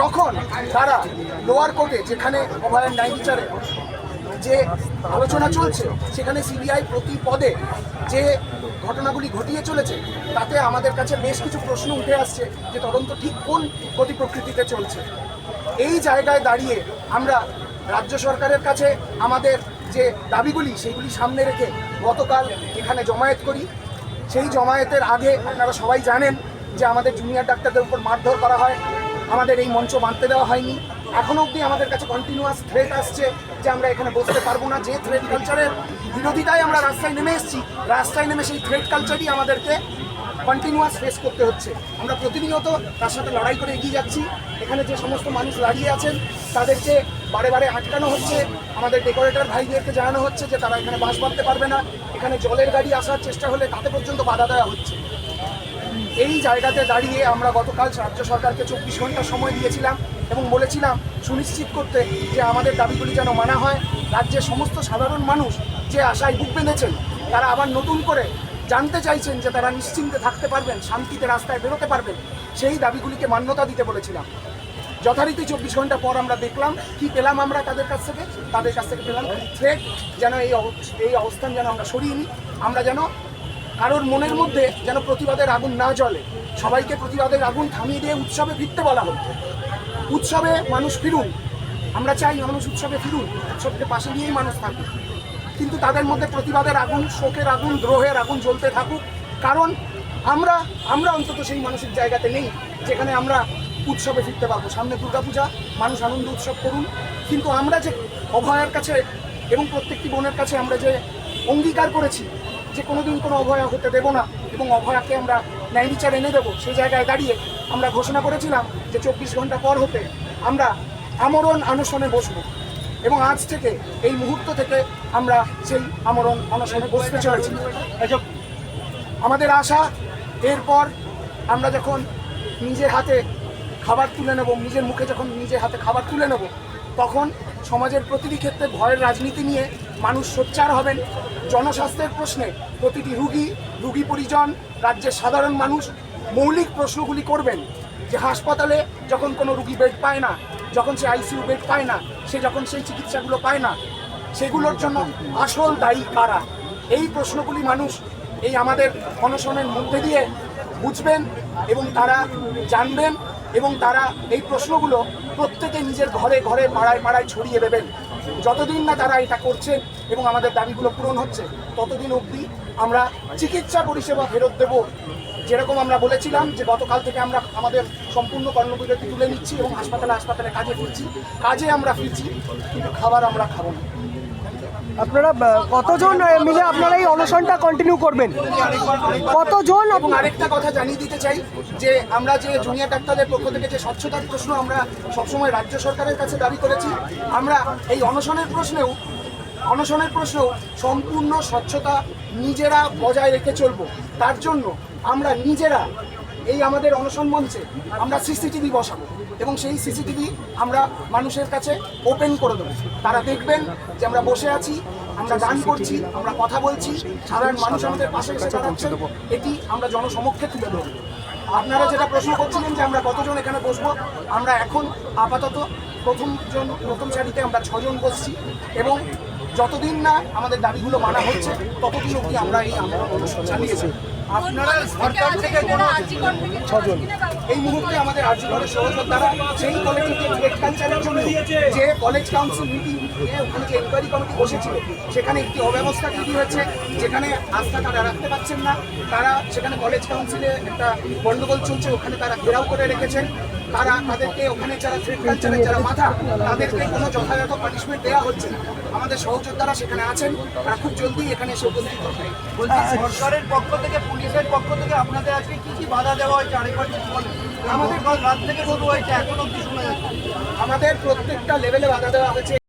যখন তারা লোয়ার কোর্টে যেখানে অভয়ার ন্যায় বিচারে যে আলোচনা চলছে, সেখানে সিবিআই প্রতি পদে যে ঘটনাগুলি ঘটিয়ে চলেছে, তাতে আমাদের কাছে বেশ কিছু প্রশ্ন উঠে আসছে যে তদন্ত ঠিক কোন গতি প্রকৃতিতে চলছে। এই জায়গায় দাঁড়িয়ে আমরা রাজ্য সরকারের কাছে আমাদের যে দাবিগুলি, সেইগুলি সামনে রেখে গতকাল এখানে জমায়েত করি। সেই জমায়েতের আগে আপনারা সবাই জানেন যে আমাদের জুনিয়র ডাক্তারদের উপর মারধর করা হয়। আমাদের এই মঞ্চ বাঁধতে দেওয়া হয়নি। এখনও অবধি আমাদের কাছে কন্টিনিউয়াস থ্রেট আসছে যে আমরা এখানে বসতে পারব না। যে থ্রেট কালচারের বিরোধিতায় আমরা রাস্তায় নেমে এসেছি, রাস্তায় নেমে সেই থ্রেট কালচারই আমাদেরকে কন্টিনিউয়াস ফেস করতে হচ্ছে। আমরা প্রতিনিয়ত তার সাথে লড়াই করে এগিয়ে যাচ্ছি। এখানে যে সমস্ত মানুষ দাঁড়িয়ে আছেন, তাদেরকে বারে বারে আটকানো হচ্ছে। আমাদের ডেকোরেটর ভাইদেরকে জানানো হচ্ছে যে তারা এখানে বাস বাঁধতে পারবে না। এখানে জলের গাড়ি আসার চেষ্টা হলে তাতে পর্যন্ত বাধা দেওয়া হচ্ছে। এই জায়গাতে দাঁড়িয়ে আমরা গতকাল রাজ্য সরকারকে চব্বিশ ঘণ্টা সময় দিয়েছিলাম এবং বলেছিলাম সুনিশ্চিত করতে যে আমাদের দাবিগুলি যেন মানা হয়। রাজ্যের সমস্ত সাধারণ মানুষ যে আশায় বুক বেঁধেছেন, তারা আবার নতুন করে জানতে চাইছেন যে তারা নিশ্চিন্তে থাকতে পারবেন, শান্তিতে রাস্তায় বেরোতে পারবেন, সেই দাবিগুলিকে মান্যতা দিতে বলেছিলাম। যথারীতি চব্বিশ ঘণ্টা পর আমরা দেখলাম, কি পেলাম আমরা তাদের কাছ থেকে? তাদের কাছ থেকে পেলাম থ্রেট যেন এই এই অবস্থান যেন আমরা সরিয়ে নিই। আমরা যেন কারোর মনের মধ্যে যেন প্রতিবাদের আগুন না জ্বলে। সবাইকে প্রতিবাদের আগুন থামিয়ে দিয়ে উৎসবে ফিরতে বলা হতো উৎসবে মানুষ ফিরুন। আমরা চাই মানুষ উৎসবে ফিরুন। উৎসবকে পাশে নিয়েই মানুষ থাকুক। কিন্তু তাদের মধ্যে প্রতিবাদের আগুন, শোকের আগুন, দ্রোহের আগুন জ্বলতে থাকুক। কারণ আমরা আমরা অন্তত সেই মানসিক জায়গাতে নেই যেখানে আমরা উৎসবে ফিরতে পারব। সামনে দুর্গাপূজা, মানুষ আনন্দ উৎসব করুন। কিন্তু আমরা যে অভয়ের কাছে এবং প্রত্যেকটি বোনের কাছে আমরা যে অঙ্গীকার করেছি যে কোনোদিন কোনো অভয়া হতে দেব না এবং অভয়াকে আমরা ন্যায় বিচার এনে দেবো, সেই জায়গায় দাঁড়িয়ে আমরা ঘোষণা করেছিলাম যে চব্বিশ ঘণ্টা পর হতে আমরা আমরণ আনশনে বসবো এবং আজ থেকে এই মুহূর্ত থেকে আমরা সেই আমরণ অনশনে বসতে চলেছি আমাদের আশা, এরপর আমরা যখন নিজের হাতে খাবার তুলে নেব, নিজের মুখে যখন নিজের হাতে খাবার তুলে নেব, তখন সমাজের প্রতিটি ক্ষেত্রে ভয়ের রাজনীতি নিয়ে মানুষ সোচ্চার হবেন। জনস্বাস্থ্যের প্রশ্নে প্রতিটি রুগী রুগী পরিজন, রাজ্যের সাধারণ মানুষ মৌলিক প্রশ্নগুলি করবেন। যে হাসপাতালে যখন কোনো রুগী বেড পায় না, যখন সে আইসিইউ বেড পায় না, সে যখন সেই চিকিৎসাগুলো পায় না, সেগুলোর জন্য আসল দায়ী কারা? এই প্রশ্নগুলি মানুষ এই আমাদের অনশনের মধ্যে দিয়ে বুঝবেন এবং তারা জানবেন এবং তারা এই প্রশ্নগুলো প্রত্যেকে নিজের ঘরে ঘরে পাড়ায় পাড়ায় ছড়িয়ে দেবেন। যতদিন না তারা এটা করছে এবং আমাদের দাবিগুলো পূরণ হচ্ছে, ততদিন অবধি আমরা চিকিৎসা পরিষেবা ফেরত দেব। যেরকম আমরা বলেছিলাম যে গতকাল থেকে আমরা আমাদের সম্পূর্ণ কর্মবিরতি তুলে নিচ্ছি এবং হাসপাতালে হাসপাতালে কাজে ফিরছি। কাজে আমরা ফিরছি, কিন্তু খাবার আমরা খাব না। আপনারা কতজন মিলে আপনারা এই অনশনটা কন্টিনিউ করবেন? কতজন আরেকটা কথা জানিয়ে দিতে চাই, যে আমরা যে জুনিয়র ডাক্তারদের পক্ষ থেকে যে স্বচ্ছতার প্রশ্ন আমরা সবসময় রাজ্য সরকারের কাছে দাবি করেছি, আমরা এই অনশনের প্রশ্নেও অনশনের প্রশ্নেও সম্পূর্ণ স্বচ্ছতা নিজেরা বজায় রেখে চলবো। তার জন্য আমরা নিজেরা এই আমাদের অনশন মঞ্চে আমরা সিসিটিভি বসাবো এবং সেই সিসিটিভি আমরা মানুষের কাছে ওপেন করে দেবো। তারা দেখবেন যে আমরা বসে আছি, আমরা গান করছি, আমরা কথা বলছি, সাধারণ মানুষ আমাদের পাশে এসে দাঁড়াচ্ছেন, এটি আমরা জনসমক্ষে তুলে দেবো আপনারা যেটা প্রশ্ন করছিলেন যে আমরা কতজন এখানে বসবো, আমরা এখন আপাতত প্রথম জন প্রথম সারিতে আমরা ছজন বসছি এবং যতদিন না আমাদের দাবিগুলো মানা হচ্ছে, ততদিন অবধি আমরা এই আন্দোলন চালিয়েছি আপনারা সরকার থেকে কোনো ছজন। এই মুহূর্তে আমাদের আর্যগড়ের সহযোদ্ধারা সেই কলেজকে গ্রেট কালচারের জন্য যে কলেজ কাউন্সিল মিটিং ওখানে যে এনকোয়ারি কমিটি বসেছিল সেখানে একটি অব্যবস্থা তৈরি হয়েছে যেখানে আস্থা তারা রাখতে পারছেন না। তারা সেখানে কলেজ কাউন্সিলে একটা গন্ডগোল চলছে ওখানে তারা ঘেরাও করে রেখেছেন। তারা তাদেরকে ওখানে যারা কালচারের যারা মাথা তাদেরকে কোনো যথাযথ পানিশমেন্ট দেওয়া হচ্ছে আমাদের সহযোদ্ধারা সেখানে আছেন, তারা খুব জলদি এখানে এসে উপস্থিত হবে। সরকারের পক্ষ থেকে, পুলিশের পক্ষ থেকে আপনাদের আজকে কি কি বাধা দেওয়া হয়েছে? আরেকবার। আমাদের রাত থেকে শুরু হয়েছে, এখনও অব্দি শোনা যাচ্ছে? আমাদের প্রত্যেকটা লেভেলে বাধা দেওয়া হয়েছে।